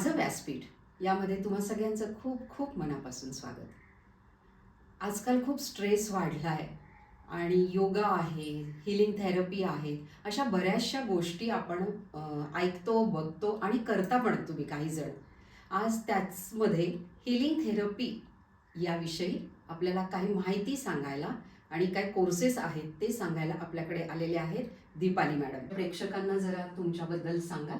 माझं व्यासपीठ यामध्ये तुम्हा सगळ्यांचं खूप खूप मनापासून स्वागत. आजकाल खूप स्ट्रेस वाढला आहे आणि योगा आहे हिलिंग थेरपी आहे अशा बऱ्याचशा गोष्टी आपण ऐकतो बघतो आणि करता पण तुम्ही काही जण आज त्याचमध्ये हिलिंग थेरपी याविषयी आपल्याला काही माहिती सांगायला आणि काय कोर्सेस आहेत ते सांगायला आपल्याकडे आलेले आहेत दीपाली मॅडम. प्रेक्षकांना जरा तुमच्याबद्दल सांगाल?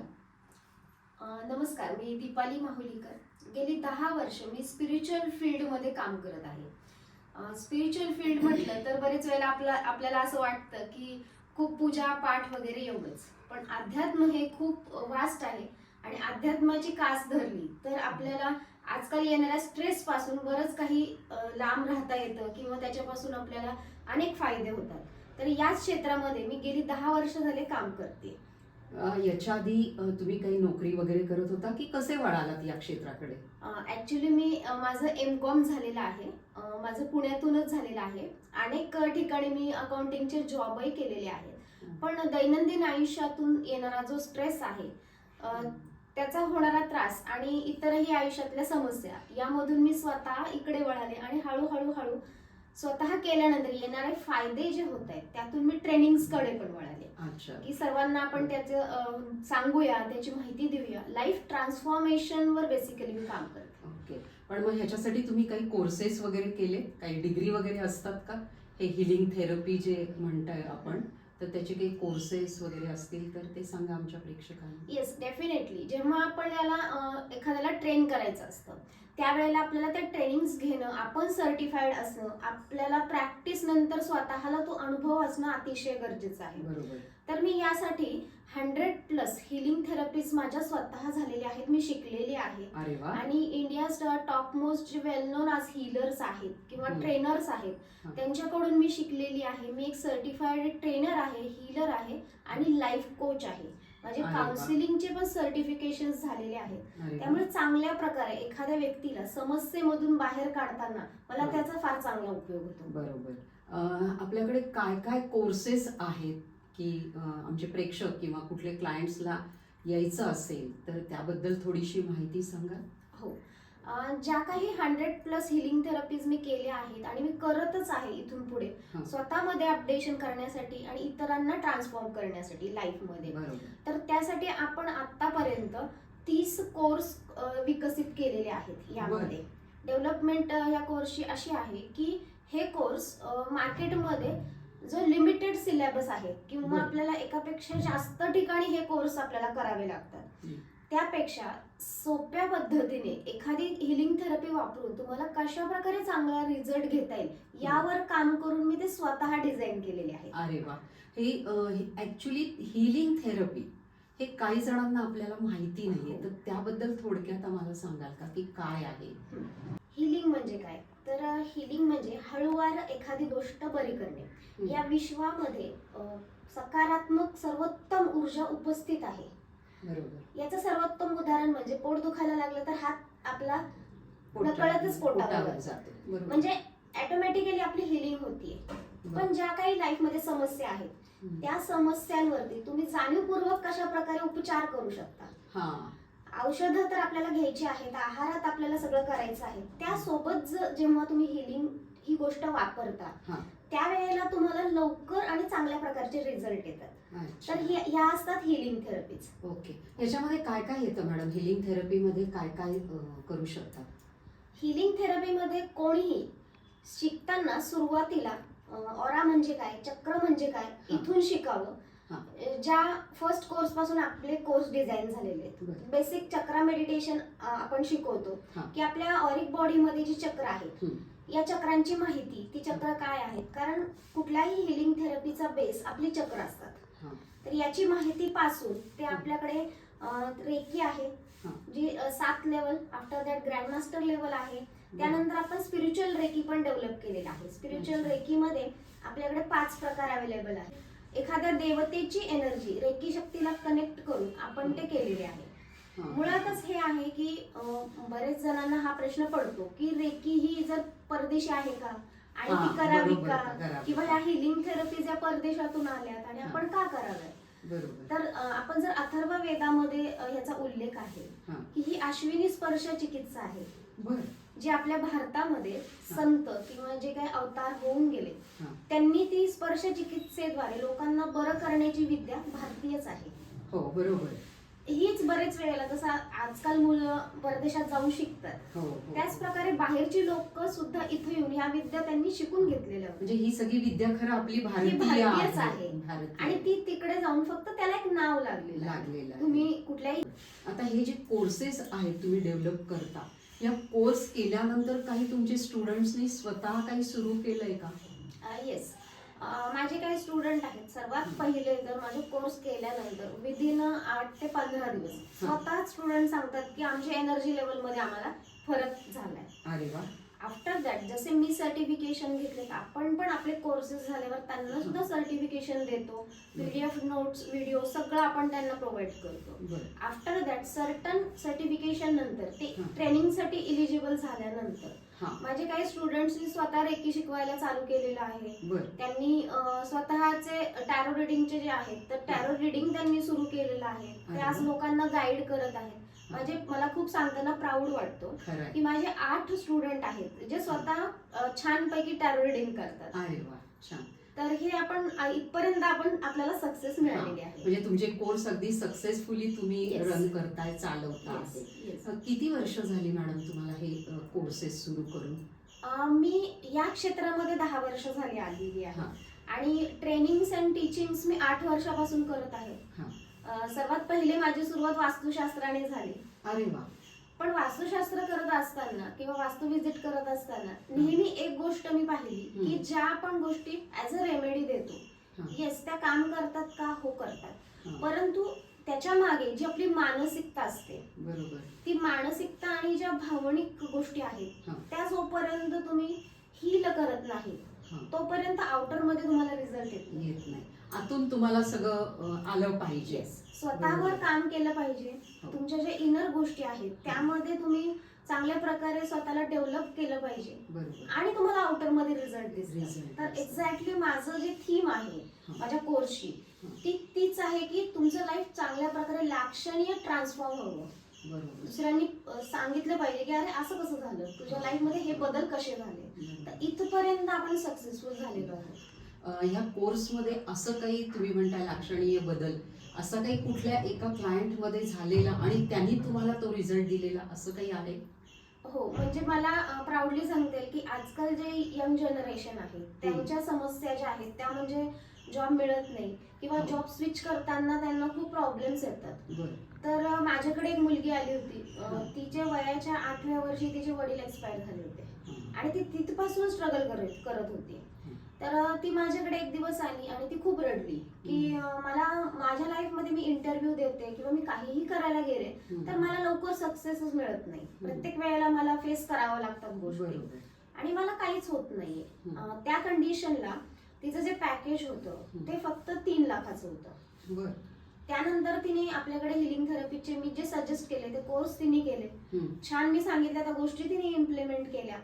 नमस्कार मी दीपाली माहुलीकर. गेली दहा वर्ष मी स्पिरिच्युअल फील्डमध्ये काम करत आहे. स्पिरिच्युअल फील्ड म्हटलं तर बरेच वेळेला आपला आपल्याला असं वाटतं की खूप पूजा पाठ वगैरे एवढंच पण अध्यात्म हे खूप वास्ट आहे आणि अध्यात्माची कास धरली तर आपल्याला आजकाल येणाऱ्या स्ट्रेस पासून बरंच काही लांब राहता येतं किंवा त्याच्यापासून आपल्याला अनेक फायदे होतात. तर याच क्षेत्रामध्ये मी गेली दहा वर्ष झाले काम करते. याच्या आधी तुम्ही काही नोकरी वगैरे करत होता की कसे वळालात या क्षेत्राकडे? ॲक्च्युली मी माझं एम कॉम झालेलं आहे. माझं पुण्यातूनच झालेलं आहे. अनेक ठिकाणी मी अकाउंटिंगचे जॉबही केलेले आहेत. पण दैनंदिन आयुष्यातून येणारा जो स्ट्रेस आहे त्याचा होणारा त्रास आणि इतरही आयुष्यातल्या समस्या यामधून मी स्वतः इकडे वळाले आणि हळूहळू हळू स्वतः केल्यानंतर येणारे फायदे जे होत आहेत त्यातून मी ट्रेनिंग्सकडे पण वळाले. की सर्वांना आपण त्याचं सांगूया त्याची माहिती देऊया. लाईफ ट्रान्सफॉर्मेशनवर बेसिकली मी काम करते. ओके. पण मग ह्याच्यासाठी तुम्ही काही कोर्सेस वगैरे केले? काही डिग्री वगैरे असतात का? हे हिलिंग थेरपी जे म्हणताय आपण. तर त्याचे काही कोर्सेस वगैरे असतील तर ते सांगा आमच्या प्रेक्षकांना. येस डेफिनेटली जेव्हा आपण याला एखाद्याला ट्रेन करायचं असतं त्यावेळेला आपल्याला त्या ट्रेनिंग्स घेणं आपण सर्टिफाईड असणं आपल्याला प्रॅक्टिस नंतर स्वतःला तो अनुभव असणं अतिशय गरजेचं आहे. बरोबर. तर मी यासाठी हंड्रेड प्लस हिलिंग थेरपीज माझ्या स्वतः झालेल्या आहेत मी शिकलेली आहे आणि इंडिया टॉप मोस्ट जे वेल नोन आज हिलर्स आहेत किंवा. ट्रेनर्स आहेत हा. त्यांच्याकडून मी शिकलेली आहे मी एक सर्टिफाईड ट्रेनर आहे हिलर आहे आणि लाईफ कोच आहे माझे. काउन्सिलिंगचे पण सर्टिफिकेशन झालेले आहेत. त्यामुळे चांगल्या प्रकारे एखाद्या व्यक्तीला समस्येमधून बाहेर काढताना मला. त्याचा फार चांगला उपयोग होतो बरोबर आपल्याकडे काय काय कोर्सेस आहेत की आमचे प्रेक्षक किंवा कुठले क्लायंट्सला यायचं असेल तर त्याबद्दल थोडीशी माहिती सांगा. हो. ज्या काही हंड्रेड प्लस हिलिंग थेरपीज मी केल्या आहेत आणि मी करतच आहे इथून पुढे. स्वतःमध्ये अपडेशन करण्यासाठी आणि इतरांना ट्रान्सफॉर्म करण्यासाठी लाईफमध्ये तर त्यासाठी आपण आतापर्यंत तीस कोर्स विकसित केलेले आहेत यामध्ये. डेव्हलपमेंट या कोर्सची अशी आहे की हे कोर्स मार्केटमध्ये जो लिमिटेड सिलेबस आहे किंवा. आपल्याला एकापेक्षा जास्त ठिकाणी हे कोर्स आपल्याला करावे लागतात. त्यापेक्षा सोप्या पद्धतीने एखादी हिलिंग थेरपी वापरून तुम्हाला कशा प्रकारे चांगला रिझल्ट घेता येईल यावर काम करून मी ते स्वतः डिझाईन केलेले आहे अरे वा. हे ऍक्च्युली हिलिंग थेरपी हे काही जणांना आपल्याला माहिती नाहीये. तर त्याबद्दल थोडक्यात आम्हाला सांगाल का की काय आहे? हिलिंग म्हणजे काय? तर हिलिंग म्हणजे हळूवार एखादी गोष्ट बरी करणे. या विश्वामध्ये सकारात्मक सर्वोत्तम ऊर्जा उपस्थित आहे. याचं सर्वोत्तम उदाहरण म्हणजे पोट दुखायला लागलं तर हात आपला नकळतच पोटावर जातो. म्हणजे ऑटोमॅटिकली आपली हिलिंग होतीये. पण ज्या काही लाईफमध्ये समस्या आहेत. त्या समस्यांवरती तुम्ही जाणीवपूर्वक कशा प्रकारे उपचार करू शकता? हा. औषधं तर आपल्याला घ्यायची आहेत आहारात आपल्याला सगळं करायचं आहे. त्यासोबत जेव्हा तुम्ही हिलिंग ही गोष्ट वापरता. त्यावेळेला तुम्हाला लवकर आणि चांगल्या प्रकारचे रिझल्ट येतात. तर ह्या असतात हिलिंग थेरपीज ओके. याच्यामध्ये काय काय येतं मॅडम? हिलिंग थेरपीमध्ये काय काय करू शकतात हिलिंग थेरपीमध्ये कोणीही शिकताना सुरुवातीला ऑरा म्हणजे काय चक्र म्हणजे काय. इथून शिकावं. ज्या फर्स्ट कोर्सपासून आपले कोर्स डिझाईन झालेले आहेत. बेसिक चक्र मेडिटेशन आपण शिकवतो. की आपल्या ऑरिक बॉडीमध्ये जी चक्र आहेत. या चक्रांची माहिती ती चक्र काय आहेत कारण कुठल्याही हिलिंग थेरपीचा बेस आपली चक्र असतात. तर याची माहिती पासून ते आपल्याकडे रेकी आहे. जी सात level after that grandmaster level आहे त्यानंतर आपण स्पिरिच्युअल रेकी पण डेव्हलप केलेला आहे स्पिरिच्युअल. रेकीमध्ये आपल्याकडे पाच प्रकार अवेलेबल आहे एखाद्या देवतेची एनर्जी रेकी शक्तीला कनेक्ट करून आपण ते केलेले आहे. मुळातच हे आहे की बरेच जणांना हा प्रश्न पडतो की रेकी ही जर परदेशी आहे का? आणि ती करावी का? किंवा? ह्या हिलिंग थेरपी ज्या परदेशातून आल्यात आणि. आपण का कराव्यात? तर आपण जर अथर्व वेदामध्ये ह्याचा उल्लेख आहे की ही अश्विनी स्पर्श चिकित्सा आहे. बर. जी आपल्या भारतामध्ये संत किंवा जे काही अवतार होऊन गेले त्यांनी ती स्पर्श चिकित्सेद्वारे लोकांना बरं करण्याची विद्या भारतीयच आहे. हो बरोबर. हीच बरेच वेळेला जसं आजकाल मुलं परदेशात जाऊन शिकतात. हो हो. त्याच प्रकारे बाहेरची लोक सुद्धा इथे येऊन ह्या विद्या त्यांनी शिकून घेतलेल्या होत्या. म्हणजे ही सगळी विद्या खरं आपली भारतीय भारतीयच आहे. आहे. भारतीय. आणि ती तिकडे जाऊन फक्त त्याला एक नाव लागलेलं आहे. लागलेलं आहे. तुम्ही कुठल्याही आता हे जे कोर्सेस आहेत तुम्ही डेव्हलप करता या कोर्स केल्यानंतर काही तुमचे स्टुडंट्सनी स्वतः काही सुरू केलंय का? येस माझे काही स्टुडंट आहेत. सर्वात पहिले तर माझे कोर्स केल्यानंतर विदिन आठ ते पंधरा दिवस स्वतः स्टुडंट सांगतात की आमच्या एनर्जी लेवलमध्ये आम्हाला फरक झालाय. अरे वा. आफ्टर दॅट जसे मी सर्टिफिकेशन घेतले आपण पण आपले कोर्सेस झाल्यावर त्यांना सुद्धा सर्टिफिकेशन देतो. पीडीएफ नोट्स व्हिडिओ सगळं आपण त्यांना प्रोव्हाइड करतो. आफ्टर दॅट सर्टन सर्टिफिकेशन नंतर ते. ट्रेनिंगसाठी इलिजिबल झाल्यानंतर. माझे काही स्टुडंट्सनी स्वतः रेकी शिकवायला चालू केलेलं आहे. त्यांनी स्वतःचे टॅरो रिडिंगचे जे आहेत तर टॅरो रिडिंग त्यांनी सुरू केलेलं आहे. ते आज. लोकांना गाईड करत आहेत. म्हणजे मला खूप सांगताना प्राऊड वाटतो की माझे आठ स्टुडंट आहेत जे स्वतः छानपैकी टॅरो रिडिंग करतात. अरे वा छान. तर हे आपण इथपर्यंत आपण आपल्याला सक्सेस मिळालेली आहे. म्हणजे तुमचे कोर्स अगदी सक्सेसफुली तुम्ही. रन करताय. अ, किती वर्ष झाली मॅडम तुम्हाला हे कोर्सेस सुरू करून? मी या क्षेत्रामध्ये दहा वर्ष झाली आलेली आहे. आणि ट्रेनिंग्स अँड टीचिंग्स मी आठ वर्षापासून करत आहे. सर्वात पहिले माझी सुरुवात वास्तुशास्त्राने झाली अरे वा पण वास्तुशास्त्र करत असताना किंवा वास्तू व्हिजिट करत असताना नेहमी एक गोष्ट मी पाहिली की. ज्या आपण गोष्टी ऍज अ रेमेडी देतो. येस त्या काम करतात का हो करतात. परंतु त्याच्यामागे जी आपली मानसिकता असते बरोबर ती मानसिकता आणि ज्या भावनिक गोष्टी आहेत. त्या जोपर्यंत तुम्ही हील करत नाही. तोपर्यंत आउटरमध्ये तुम्हाला रिझल्ट येत नाही आतून तुम्हाला सगळं आलं पाहिजे. स्वतःवर. काम केलं पाहिजे हो. तुमच्या ज्या इनर गोष्टी आहेत त्यामध्ये तुम्ही चांगल्या प्रकारे स्वतःला डेव्हलप केलं पाहिजे आणि तुम्हाला आउटरमध्ये रिझल्ट तर. एक्झॅक्टली माझं जे थीम आहे हा. माझ्या कोर्सची हा. ती तीच आहे की तुमचं लाईफ चांगल्या प्रकारे लाक्षणीय ट्रान्सफॉर्म बरोबर दुसऱ्यांनी सांगितलं पाहिजे की अरे असं कसं झालं तुझ्या लाईफमध्ये हे बदल कसे झाले. तर इथपर्यंत आपण सक्सेसफुल झालेलो आहोत अ, ह्या कोर्समध्ये असं काही तुम्ही म्हणताय लाक्षणीय बदल असं काही कुठल्या एका क्लायंटमध्ये झालेला आणि त्यांनी तुम्हाला तो रिझल्ट दिलेला असं काही आहे हो म्हणजे मला प्राऊडली सांगता की आजकाल जे यंग जनरेशन आहे त्यांच्या समस्या ज्या आहेत त्या म्हणजे जॉब मिळत नाही किंवा हो. जॉब स्विच करताना त्यांना खूप प्रॉब्लेम्स येतात तर माझ्याकडे एक मुलगी आली होती हा. तिच्या वयाच्या आठव्या वर्षी तिचे वडील एक्सपायर झाले होते हा. आणि ती तिथपासून स्ट्रगल करत करत होती हं. तर ती माझ्याकडे एक दिवस आली आणि ती खूप रडली की मला माझ्या लाईफमध्ये मी इंटरव्ह्यू देते किंवा मी काहीही करायला गेले तर. मला लवकर सक्सेसच मिळत नाही. प्रत्येक वेळेला मला फेस करावं लागतात गोष्टी. आणि मला काहीच होत नाहीये त्या कंडिशनला तिचं जे पॅकेज होतं. ते फक्त तीन लाखाचं होतं. त्यानंतर तिने आपल्याकडे हिलिंग थेरपीचे मी जे सजेस्ट केले ते कोर्स तिने केले. छान मी सांगितल्या त्या गोष्टी तिने इम्प्लिमेंट केल्या.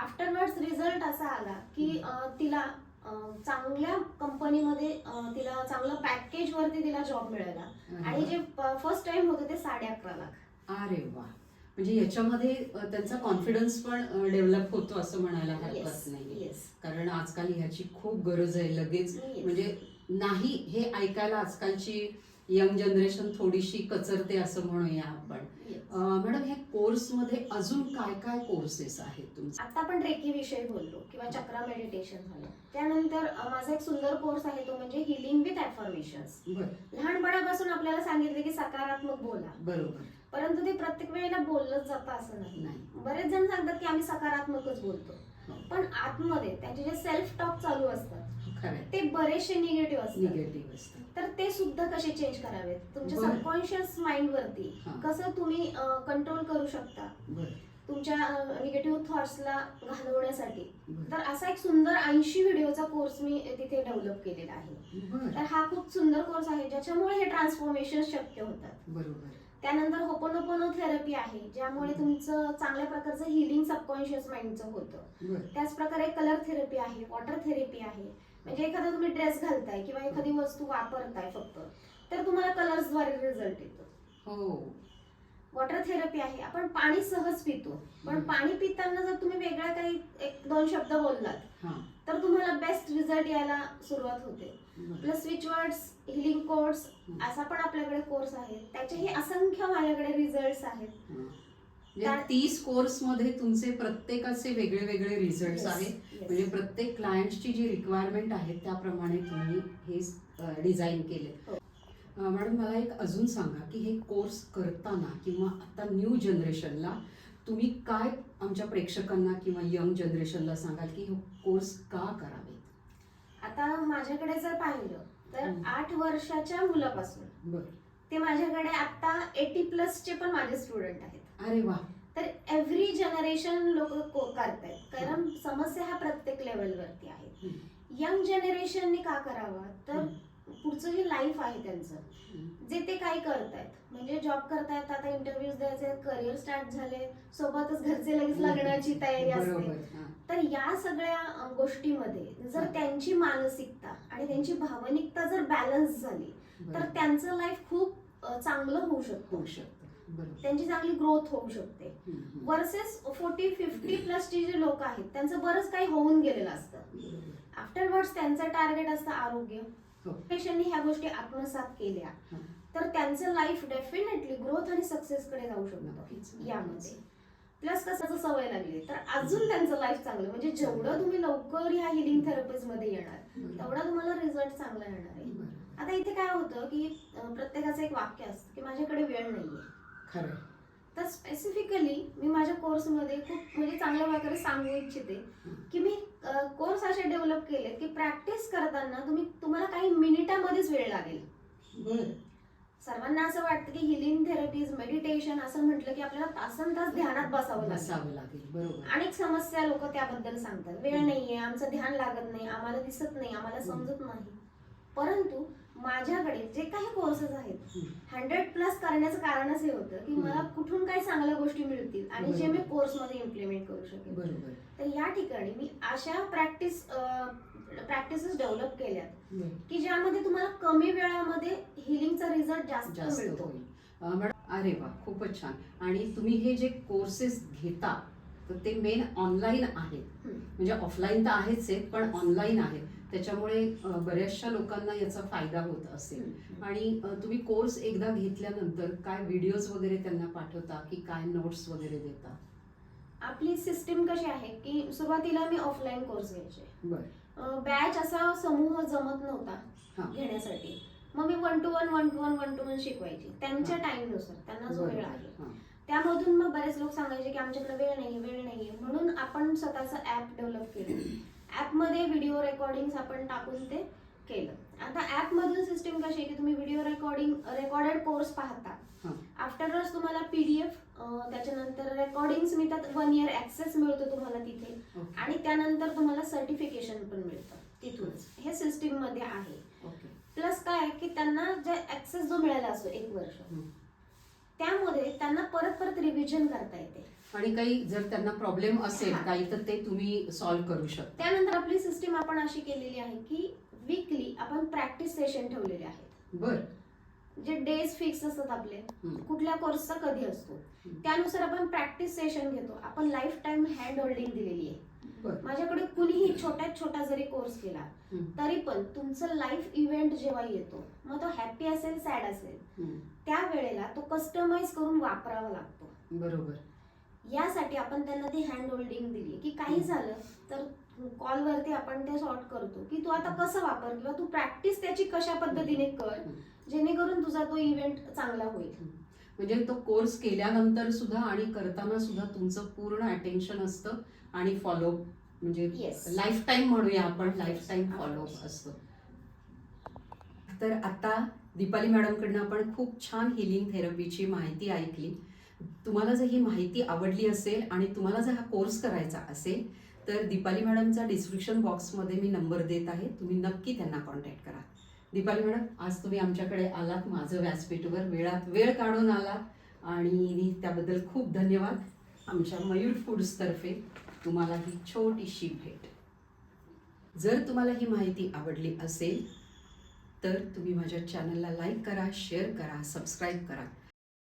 आफ्टरवर्ड्स रिझल्ट असा आला की तिला चांगल्या कंपनीमध्ये तिला चांगलं पॅकेज वरती तिला जॉब मिळाला. आणि जे फर्स्ट टाइम होतं ते साडे अकरा लाख. अरे वा. म्हणजे याच्यामध्ये त्यांचा कॉन्फिडन्स पण डेव्हलप होतो असं म्हणायला हरकत नाही कारण आजकाल ह्याची खूप गरज आहे लगेच. म्हणजे नाही हे ऐकायला आजकालची यंग जनरेशन थोडीशी कचरते असं म्हणूया आपण. मॅडम ह्या कोर्समध्ये अजून काय काय कोर्सेस आहेत तुमचे? आता आपण रेकी विषयी बोललो किंवा चक्रा मेडिटेशन झालं. त्यानंतर माझा एक सुंदर कोर्स आहे तो म्हणजे हिलिंग विथ ॲफर्मेशन्स बर. लहानपणापासून आपल्याला सांगितले की सकारात्मक बोला. बरोबर. परंतु ते प्रत्येक वेळेला बोललंच जातं असं नाही. बरेच जण सांगतात की आम्ही सकारात्मकच बोलतो. हो. पण आतमध्ये त्यांचे जे सेल्फ टॉक चालू बरेचसे निगेटिव्ह असतात. निगेटिव्ह असतं तर ते सुद्धा कसे चेंज करावेत? तुमच्या बरं. सबकॉन्शियस माइंड वरती हा. कसं तुम्ही कंट्रोल करू शकता? बर. तुमच्या निगेटिव्ह थॉट्सला घालवण्यासाठी. बर. तर असा एक सुंदर ऐंशी व्हिडिओचा कोर्स मी तिथे डेव्हलप केलेला आहे. बर. तर हा खूप सुंदर कोर्स आहे ज्याच्यामुळे हे ट्रान्सफॉर्मेशन शक्य होतात. बरोबर. त्यानंतर होपोनोपोनो थेरपी आहे ज्यामुळे तुमचं चांगल्या प्रकारचं हिलिंग सबकॉन्शियस माइंडचं होतं. बर. त्याच प्रकारे कलर थेरपी आहे वॉटर थेरपी आहे. म्हणजे एखादा तुम्ही ड्रेस घालताय किंवा एखादी वस्तू वापरताय फक्त तर तुम्हाला कलर्सद्वारे रिझल्ट येतो हो वॉटर थेरपी आहे आपण पाणी सहज पितो पण. पाणी पिताना जर तुम्ही वेगळ्या काही एक दोन शब्द बोललात तर तुम्हाला बेस्ट रिझल्ट यायला सुरुवात होते. Plus switch words healing course. असा पण आपल्याकडे कोर्स आहे त्याचेही असंख्य माझ्याकडे रिझल्ट आहेत. म्हणजे तीस कोर्समध्ये तुमचे प्रत्येकाचे वेगळे वेगळे रिझल्ट आहेत. म्हणजे प्रत्येक क्लायंटची जी रिक्वायरमेंट आहे त्याप्रमाणे तुम्ही हे डिझाईन केले. हो. मॅडम मला एक अजून सांगा की हे कोर्स करताना किंवा आता न्यू जनरेशनला तुम्ही काय आमच्या प्रेक्षकांना किंवा यंग जनरेशनला सांगाल की हे कोर्स का करावे? आता माझ्याकडे जर पाहिलं तर. आठ वर्षाच्या मुलापासून बरं. ते माझ्याकडे आता एटी प्लसचे पण माझे स्टुडंट आहेत. अरे वा तर एव्हरी जनरेशन लोक करतायत कारण समस्या हा प्रत्येक लेवलवरती आहे. यंग जनरेशनने का करावा तर. पुढचं जे लाईफ आहे त्यांचं. जे ते काही करतायत म्हणजे जॉब करतायत आता इंटरव्ह्यूज द्यायचे करिअर स्टार्ट झाले सोबतच घरचे लगेच लग्नाची तयारी असते. तर या सगळ्या गोष्टीमध्ये जर. त्यांची मानसिकता आणि त्यांची भावनिकता जर बॅलन्स झाली तर. त्यांचं लाईफ खूप चांगलं होऊ शकतं होऊ शकतं बरोबर त्यांची चांगली ग्रोथ होऊ शकते. वर्सेस फोर्टी फिफ्टी प्लसचे जे लोक आहेत त्यांचं बरंच काही होऊन गेलेलं असतं. आफ्टरवर्ड्स त्यांचं टार्गेट असतं आरोग्य हो. पेशंटनी ह्या गोष्टी आत्मसात केल्या हा. तर त्यांचं लाईफ डेफिनेटली ग्रोथ आणि सक्सेस कडे जाऊ शकतं. यामध्ये प्लस कसं सवय लागली तर अजून त्यांचं लाईफ चांगलं म्हणजे जेवढं तुम्ही लवकर ह्या हिलिंग थेरपीजमध्ये येणार. तेवढा तुम्हाला रिझल्ट चांगला येणार आहे. आता इथे काय होतं की प्रत्येकाचं एक वाक्य असतं की माझ्याकडे वेळ नाहीये खरं. तर स्पेसिफिकली मी माझ्या कोर्समध्ये खूप म्हणजे चांगल्या प्रकारे सांगू इच्छिते की मी कोर्स असे डेव्हलप केले की प्रॅक्टिस करताना तुम्ही तुम्हाला काही मिनिटामध्येच वेळ लागेल. सर्वांना असं वाटतं की हिलिंग थेरपीज मेडिटेशन असं म्हटलं की आपल्याला तासन तास ध्यानात बसावं बसावं लागेल बरोबर. अनेक समस्या लोक त्याबद्दल सांगतात. वेळ नाहीये आमचं ध्यान लागत नाही आम्हाला दिसत नाही आम्हाला समजत नाही. परंतु माझ्याकडे जे काही कोर्सेस आहेत. हंड्रेड प्लस करण्याचं कारणच हे होतं की मला. कुठून काही चांगल्या गोष्टी मिळतील आणि जे मी. कोर्समध्ये इम्प्लिमेंट करू शकेन बरोबर तर या ठिकाणी मी अशा प्रॅक्टिस प्रॅक्टिसेस डेव्हलप केल्यात. की ज्यामध्ये तुम्हाला कमी वेळामध्ये हिलिंगचा रिझल्ट जास्त मिळतो अरे वा खूपच छान आणि तुम्ही हे जे कोर्सेस घेता तर ते मेन ऑनलाईन आहेत. म्हणजे ऑफलाईन तर आहेच आहेत पण ऑनलाईन आहेत त्याच्यामुळे बऱ्याचशा लोकांना याचा फायदा होत असेल. आणि तुम्ही कोर्स एकदा घेतल्यानंतर काय व्हिडिओज वगैरे त्यांना पाठवता की काय नोट्स वगैरे देता आपली सिस्टीम कशी आहे की सुरुवातीला मी ऑफलाईन कोर्स घ्यायचे बॅच असा समूह जमत. नव्हता घेण्यासाठी मग मी one to one one to one one to one शिकवायची त्यांच्या. टाइमनुसार त्यांना जो. वेळ आहे. त्यामधून मग बरेच लोक सांगायचे की आमच्याकडे वेळ नाही वेळ नाहीये म्हणून आपण स्वतःचं ऍप डेव्हलप केलं ऍपमध्ये व्हिडिओ रेकॉर्डिंग आपण टाकून ते केलं. आता ऍप मधून सिस्टीम कशी आहे की तुम्ही व्हिडिओ रेकॉर्डिंग रेकॉर्डेड कोर्स पाहता. आफ्टरवर्स तुम्हाला पीडीएफ त्याच्यानंतर रेकॉर्डिंग मी त्यात वन इयर ऍक्सेस मिळतो तुम्हाला तिथे. आणि त्यानंतर तुम्हाला सर्टिफिकेशन पण मिळतं तिथूनच. हे सिस्टीममध्ये आहे प्लस काय आहे की त्यांना जे ऍक्सेस जो मिळाला असतो एक वर्ष. त्यामध्ये त्यांना परत परत रिव्हिजन करता येते. आणि काही जर त्यांना प्रॉब्लेम असेल. काही तर ते तुम्ही सॉल्व्ह करू शकता त्यानंतर आपली सिस्टीम आपण अशी केलेली आहे की वीकली आपण प्रॅक्टिस सेशन ठेवलेले आहेत बर जे डेज फिक्स असतात आपले. कुठल्या कोर्सचा कधी असतो. त्यानुसार आपण प्रॅक्टिस सेशन घेतो आपण लाईफ टाइम हँड होल्डिंग दिलेली आहे माझ्याकडे कुणीही छोट्यात छोटा जरी कोर्स केला. तरी पण तुमचं लाईफ इव्हेंट जेव्हा येतो मग तो हॅपी असेल सॅड असेल. त्या वेळेला तो कस्टमाइज करून वापरावा लागतो बरोबर यासाठी आपण त्यांना ती हँड होल्डिंग दिली. की काही झालं तर कॉलवरती आपण ते सॉर्ट करतो. की तू आता कसं वापर किंवा तू प्रॅक्टिस त्याची कशा पद्धतीने कर जेणेकरून तुझा तो इव्हेंट चांगला होईल. म्हणजे तो कोर्स केल्यानंतर सुद्धा आणि करताना सुद्धा तुमचं पूर्ण अटेन्शन असतं आणि फॉलो म्हणजे. लाईफ टाईम म्हणूया आपण लाईफ टाईम फॉलो असतं. तर आता दीपाली मॅडमकडनं आपण खूप छान हिलिंग थेरपीची माहिती ऐकली. तुम्हाला जर ही माहिती आवडली असेल आणि तुम्हाला जर हा कोर्स करायचा असेल तर दीपाली मॅडमचा डिस्क्रिप्शन बॉक्समध्ये मी नंबर देत आहे. तुम्ही नक्की त्यांना कॉन्टॅक्ट करा. दीपाली मॅडम आज तुम्ही आमच्याकडे आलात माझं व्यासपीठवर. वेळात वेळ काढून आलात आणि त्याबद्दल खूप धन्यवाद. आमच्या मयूर फूड्सतर्फे तुम्हाला ही छोटीशी भेट. जर तुम्हाला ही माहिती आवडली असेल तर तुम्ही माझ्या चॅनलला लाईक करा शेअर करा सबस्क्राईब करा.